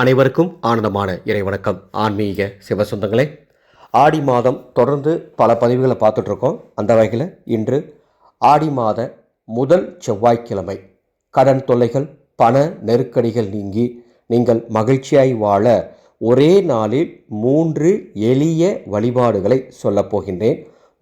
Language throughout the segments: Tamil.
அனைவருக்கும் ஆனந்தமான இறைவணக்கம். ஆன்மீக சிவசொந்தங்களே ஆடி மாதம் தொடர்ந்து பல பதிவுகளை பார்த்துட்ருக்கோம். அந்த வகையில் இன்று ஆடி மாத முதல் செவ்வாய்க்கிழமை கடன் தொல்லைகள் பண நெருக்கடிகள் நீங்கி நீங்கள் மகிழ்ச்சியாய் வாழ ஒரே நாளில் மூன்று எளிய வழிபாடுகளை சொல்லப் போகின்றேன்.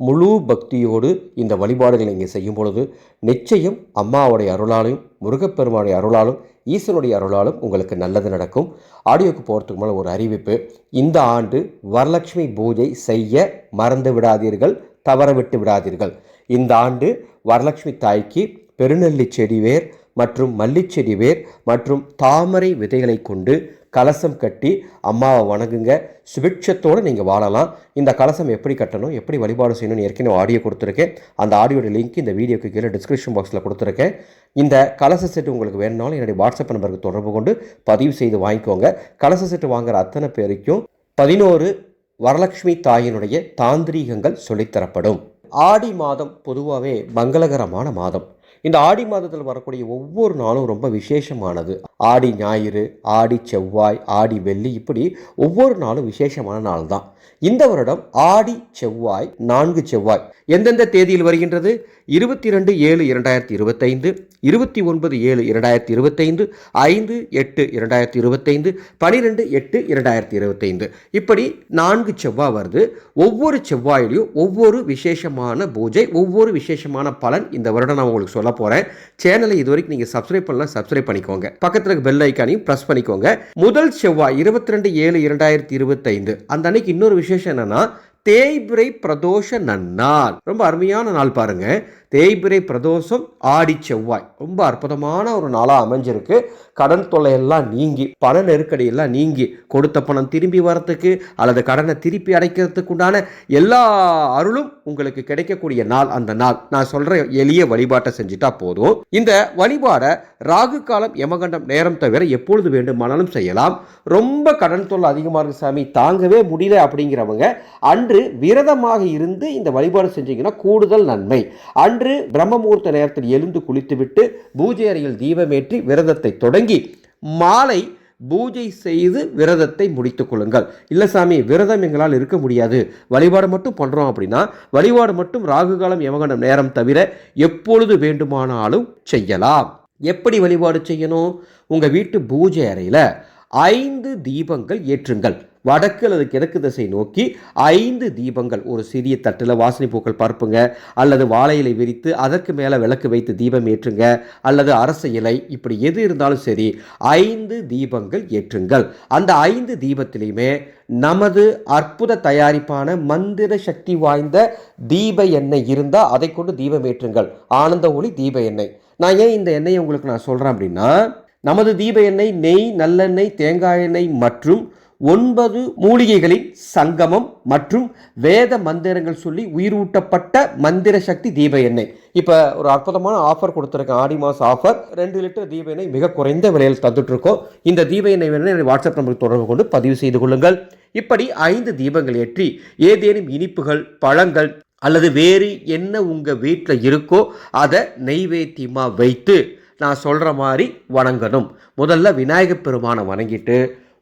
முழு பக்தியோடு இந்த வழிபாடுகளை நீங்கள் செய்யும் பொழுது நிச்சயம் அம்மாவுடைய அருளாலும் முருகப்பெருமானுடைய அருளாலும் ஈஸ்வனுடைய அருளாலும் உங்களுக்கு நல்லது நடக்கும். ஆடியோக்கு போகிறதுக்கு மேலே ஒரு அறிவிப்பு. இந்த ஆண்டு வரலட்சுமி பூஜை செய்ய மறந்து விடாதீர்கள் தவற விட்டு விடாதீர்கள். இந்த ஆண்டு வரலட்சுமி தாய்க்கு பெருநெல்லி செடி வேர் மற்றும் மல்லிச்செடி வேர் மற்றும் தாமரை விதைகளை கொண்டு கலசம் கட்டி அம்மாவை வணங்குங்க. சுபிட்சத்தோடு நீங்கள் வாழலாம். இந்த கலசம் எப்படி கட்டணும் எப்படி வழிபாடு செய்யணும்னு ஏற்கனவே ஆடியோ கொடுத்துருக்கேன். அந்த ஆடியோட லிங்க் இந்த வீடியோக்கு கீழே டிஸ்கிரிப்ஷன் பாக்ஸில் கொடுத்துருக்கேன். இந்த கலச செட்டு உங்களுக்கு வேணுனாலும் என்னுடைய வாட்ஸ்அப் நம்பருக்கு தொடர்பு கொண்டு பதிவு செய்து வாங்கிக்கோங்க. கலச செட்டு வாங்குற அத்தனை பேருக்கும் பதினோரு வரலட்சுமி தாயினுடைய தாந்திரீகங்கள் சொல்லித்தரப்படும் ஆடி மாதம் பொதுவாகவே மங்களகரமான மாதம். இந்த ஆடி மாதத்தில் வரக்கூடிய ஒவ்வொரு நாளும் ரொம்ப விசேஷமானது. ஆடி ஞாயிறு ஆடி செவ்வாய் ஆடி வெள்ளி இப்படி ஒவ்வொரு நாளும் விசேஷமான நாள் தான். இந்த வருடம் ஆடி செவ்வாய் நான்கு செவ்வாய் எந்தெந்த தேதியில் வருகின்றது? இருபத்தி ரெண்டு ஏழு இரண்டாயிரத்தி இருபத்தைந்து இருபத்தி ஒன்பது ஏழு இரண்டாயிரத்தி இருபத்தைந்து ஐந்து எட்டு இரண்டாயிரத்தி இருபத்தைந்து பனிரெண்டு எட்டு இரண்டாயிரத்தி இருபத்தைந்து. இப்படி நான்கு செவ்வாய் வருது. ஒவ்வொரு செவ்வாயிலையும் ஒவ்வொரு விசேஷமான பூஜை ஒவ்வொரு விசேஷமான பலன் இந்த வருடம் நான் உங்களுக்கு சொல்ல போகிறேன் சேனலை இது வரைக்கும் நீங்கள் சப்ஸ்கிரைப் பண்ணலாம் சப்ஸ்கிரைப் பண்ணிக்கோங்க. பக்கத்தில் இருக்க பெல் ஐக்கானையும் ப்ரெஸ் பண்ணிக்கோங்க. முதல் செவ்வாய் இருபத்தி ரெண்டு ஏழு இரண்டாயிரத்தி இருபத்தைந்து. அந்த அன்னைக்கு இன்னொரு விசேஷம் என்னன்னா தேய்பிரை பிரதோஷ நன்னாள். ரொம்ப அருமையான நாள் பாருங்க. தேய்பிரை பிரதோஷம் ஆடி செவ்வாய். ரொம்ப அற்புதமான ஒரு நாளாக அமைஞ்சிருக்கு. கடன் தொல்லையெல்லாம் நீங்கி பண நெருக்கடி எல்லாம் நீங்கி கொடுத்த பணம் திரும்பி வரத்துக்கு அல்லது கடனை திருப்பி அடைக்கிறதுக்கு உண்டான எல்லா அருளும் உங்களுக்கு கிடைக்கக்கூடிய நாள் அந்த நாள். நான் சொல்ற எளிய வழிபாட்டை செஞ்சுட்டா போதும். இந்த வழிபாடை ராகு காலம் யமகண்டம் நேரம் தவிர எப்பொழுது வேண்டுமானாலும் செய்யலாம். ரொம்ப கடன் தொல்லை அதிகமாக இருக்கு சாமி. தாங்கவே முடியல அப்படிங்கிறவங்க அன்று விரதமாக இருந்து இந்த வழிபாடு செஞ்சீங்கன்னா கூடுதல் நன்மை. அன்று பிரம்ம முகூர்த்த நேரத்தில் எழுந்து குளித்துவிட்டு பூஜை அறையில் தீபமேற்றி விரதத்தை தொடங்கி மாலை பூஜை செய்து விரதத்தை முடித்து கொள்ளுங்கள். இல்லை சாமி விரதம் எங்களால் இருக்க முடியாது. வழிபாடு மட்டும் பண்ணுறோம் அப்படின்னா வழிபாடு மட்டும் ராகு காலம் யமகண்டம் நேரம் தவிர எப்பொழுது வேண்டுமானாலும் செய்யலாம். எப்படி வழிபாடு செய்யணும்? உங்கள் வீட்டு பூஜை அறையில் ஐந்து தீபங்கள் ஏற்றுங்கள். வடக்கு அல்லது கிழக்கு திசை நோக்கி ஐந்து தீபங்கள் ஒரு சிறிய தட்டில் வாசனை பூக்கள் பரப்புங்க அல்லது வாழை இலை விரித்து அதற்கு மேலே விளக்கு வைத்து தீபம் ஏற்றுங்க அல்லது அரச இலை இப்படி எது இருந்தாலும் சரி ஐந்து தீபங்கள் ஏற்றுங்கள். அந்த ஐந்து தீபத்திலையுமே நமது அற்புத தயாரிப்பான மந்திர சக்தி வாய்ந்த தீப எண்ணெய் இருந்தால் அதை கொண்டு தீபம் ஏற்றுங்கள். ஆனந்த ஒளி தீப எண்ணெய். நான் ஏன் இந்த எண்ணெயை உங்களுக்கு நான் சொல்கிறேன் அப்படின்னா நமது தீப எண்ணெய் நெய் நல்லெண்ணெய் தேங்காய் எண்ணெய் மற்றும் ஒன்பது மூலிகைகளின் சங்கமம் மற்றும் வேத மந்திரங்கள் சொல்லி உயிரூட்டப்பட்ட மந்திர சக்தி தீப எண்ணெய். இப்போ ஒரு அற்புதமான ஆஃபர் கொடுத்துருக்கேன். ஆடி மாதம் ஆஃபர் ரெண்டு லிட்டர் தீப எண்ணெய் மிக குறைந்த விலையில் தந்துட்டுருக்கோம். இந்த தீப எண்ணெய் வேணும் வாட்ஸ்அப் நம்பருக்கு தொடர்பு கொண்டு பதிவு செய்து கொள்ளுங்கள். இப்படி ஐந்து தீபங்கள் ஏற்றி ஏதேனும் இனிப்புகள் பழங்கள் அல்லது வேறு என்ன உங்கள் வீட்டில் இருக்கோ அதை நெய்வேத்தியமாக வைத்து நான் சொல்கிற மாதிரி வணங்கணும். முதல்ல விநாயகப் பெருமானை வணங்கிட்டு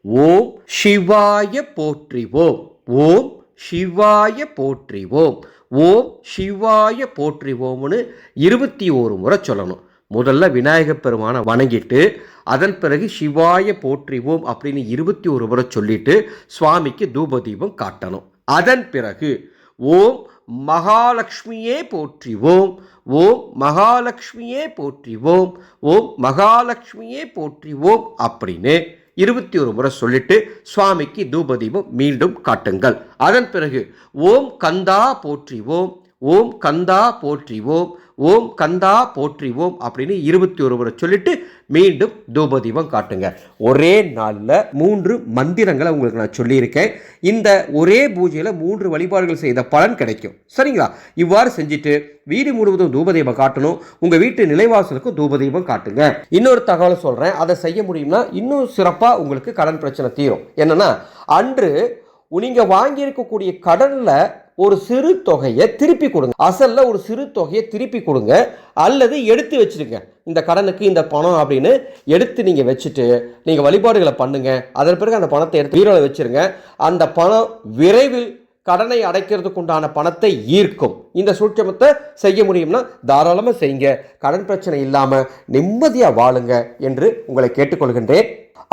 ஓம் சிவாய போற்றிவோம். ஓம் சிவாய போற்றிவோம். ஓம் சிவாய போற்றிவோம்னு இருபத்தி ஓரு முறை சொல்லணும். முதல்ல விநாயகப் பெருமானை வணங்கிட்டு அதன் பிறகு சிவாய போற்றிவோம் அப்படின்னு இருபத்தி ஒரு முறை சொல்லிட்டு சுவாமிக்கு தூபதீபம் காட்டணும். அதன் பிறகு ஓம் மகாலட்சுமியே போற்றிவோம். ஓம் மகாலட்சுமியே போற்றிவோம். ஓம் மகாலட்சுமியே போற்றிவோம் அப்படின்னு இருபத்தி ஒரு முறை சொல்லிட்டு சுவாமிக்கு தூபதீபம் மீண்டும் காட்டுங்கள். அதன் பிறகு ஓம் கந்தா போற்றிவோம் ஓம் கந்தா போற்றிவோம் ஓம் ஓம் கந்தா போற்றிவோம் அப்படின்னு இருபத்தி ஒரு முறை சொல்லிட்டு மீண்டும் தூபதீபம் காட்டுங்க. ஒரே நாளில் மூன்று மந்திரங்களை உங்களுக்கு நான் சொல்லியிருக்கேன். இந்த ஒரே பூஜையில் மூன்று வழிபாடுகள் செய்த பலன் கிடைக்கும். சரிங்களா? இவ்வாறு செஞ்சுட்டு வீடு முழுவதும் தூபதீபம் காட்டணும். உங்கள் வீட்டு நிலைவாசலுக்கும் தூபதீபம் காட்டுங்க. இன்னொரு தகவலை சொல்கிறேன் அதை செய்ய முடியும்னா இன்னும் சிறப்பாக உங்களுக்கு கடன் பிரச்சனை தீரும். என்னன்னா அன்று நீங்கள் வாங்கியிருக்கக்கூடிய கடனில் ஒரு சிறு தொகையை திருப்பி கொடுங்க. அசலில் ஒரு சிறு தொகையை திருப்பி கொடுங்க. அல்லது எடுத்து வச்சிருங்க. இந்த கடனுக்கு இந்த பணம் அப்படின்னு எடுத்து நீங்கள் வச்சுட்டு நீங்கள் வழிபாடுகளை பண்ணுங்கள் அதன் பிறகு அந்த பணத்தை எடுத்து வீரோவில் வச்சிருங்க. அந்த பணம் விரைவில் கடனை அடைக்கிறதுக்கு உண்டான பணத்தை ஈர்க்கும். இந்த சூட்சமத்தை செய்ய முடியும்னா தாராளமாக செய்யுங்க. கடன் பிரச்சனை இல்லாமல் நிம்மதியாக வாழுங்க என்று உங்களை கேட்டுக்கொள்கின்றேன்.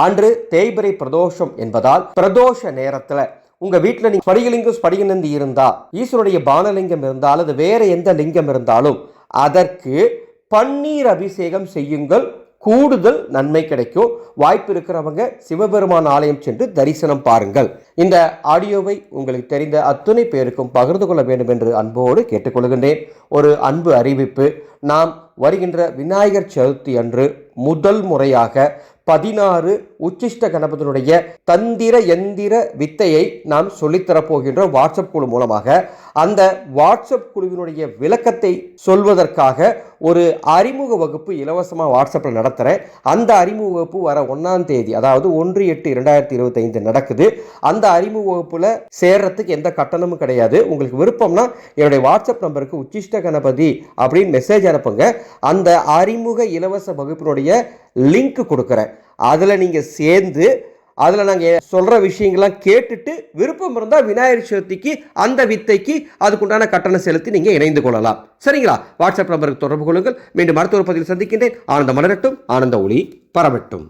அன்று தேய்பிரை பிரதோஷம் என்பதால் பிரதோஷ நேரத்தில் உங்க வீட்டில் நீங்க ஸ்படிகலிங்கம் ஸ்படிகநந்தி இருந்தா ஈஸ்வருடைய பானலிங்கம் இருந்தால் அல்லது வேற எந்த லிங்கம் இருந்தாலும் அதற்கு பன்னீர் அபிஷேகம் செய்யுங்கள். கூடுதல் நன்மை கிடைக்கும். வாய்ப்பு இருக்கிறவங்க சிவபெருமான் ஆலயம் சென்று தரிசனம் பாருங்கள். இந்த ஆடியோவை உங்களுக்கு தெரிந்த அத்துணை பேருக்கும் பகிர்ந்து கொள்ள வேண்டும் என்று அன்போடு கேட்டுக்கொள்கின்றேன். ஒரு அன்பு அறிவிப்பு. நாம் வருகின்ற விநாயகர் சதுர்த்தி அன்று முதல் முறையாக பதினாறு உச்சிஷ்ட கணபதியினுடைய தந்திர எந்திர வித்தையை நாம் சொல்லித்தரப்போகின்றோம் வாட்ஸ்அப் குழு மூலமாக அந்த வாட்ஸ்அப் குழுவினுடைய விளக்கத்தை சொல்வதற்காக ஒரு அறிமுக வகுப்பு இலவசமாக வாட்ஸ்அப்பில் நடத்துகிறேன் அந்த அறிமுக வகுப்பு வர ஒன்றாம் தேதி அதாவது ஒன்று எட்டு இரண்டாயிரத்தி இருபத்தைந்து நடக்குது. அந்த அறிமுக வகுப்பில் சேர்றதுக்கு எந்த கட்டணமும் கிடையாது. உங்களுக்கு விருப்பம்னா என்னுடைய வாட்ஸ்அப் நம்பருக்கு உச்சிஷ்ட கணபதி அப்படின்னு மெசேஜ் அனுப்புங்க. அந்த அறிமுக இலவச வகுப்பினுடைய லிங்க் கொடுக்குறேன். அதில் நீங்கள் சேர்ந்து அதில் நாங்கள் சொல்கிற விஷயங்கள்லாம் கேட்டுட்டு விருப்பம் இருந்தால் விநாயகர் சதுர்த்திக்கு அந்த வித்தைக்கு அதுக்குண்டான கட்டணம் செலுத்தி நீங்கள் இணைந்து கொள்ளலாம். சரிங்களா? வாட்ஸ்அப் நம்பருக்கு தொடர்பு கொள்ளுங்கள். மீண்டும் மருத்துவ பதிவில் சந்திக்கின்றேன். ஆனந்த மலரட்டும். ஆனந்த ஒளி பரவட்டும்.